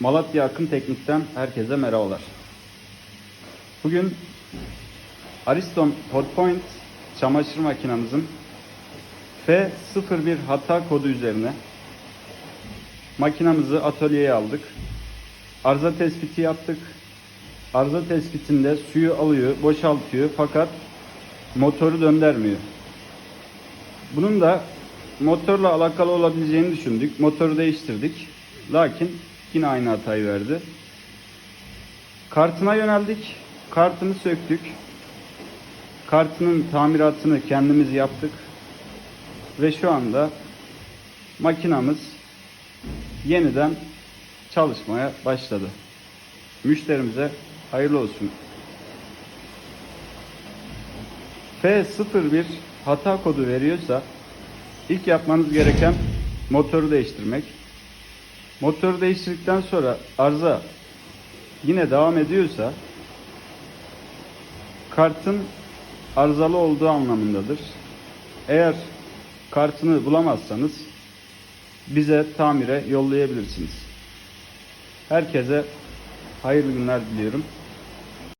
Malatya Akın Teknik'ten herkese merhabalar. Bugün Ariston Hotpoint çamaşır makinamızın F01 hata kodu üzerine makinamızı atölyeye aldık. Arıza tespiti yaptık. Arıza tespitinde suyu alıyor, boşaltıyor fakat motoru döndürmüyor. Bunun da motorla alakalı olabileceğini düşündük. Motoru değiştirdik. Lakin yine aynı hatayı verdi. Kartına yöneldik. Kartını söktük. Kartının tamiratını kendimiz yaptık. Ve şu anda makinamız yeniden çalışmaya başladı. Müşterimize hayırlı olsun. F01 hata kodu veriyorsa ilk yapmanız gereken motoru değiştirmek. Motoru değiştirdikten sonra arıza yine devam ediyorsa kartın arızalı olduğu anlamındadır. Eğer kartını bulamazsanız bize tamire yollayabilirsiniz. Herkese hayırlı günler diliyorum.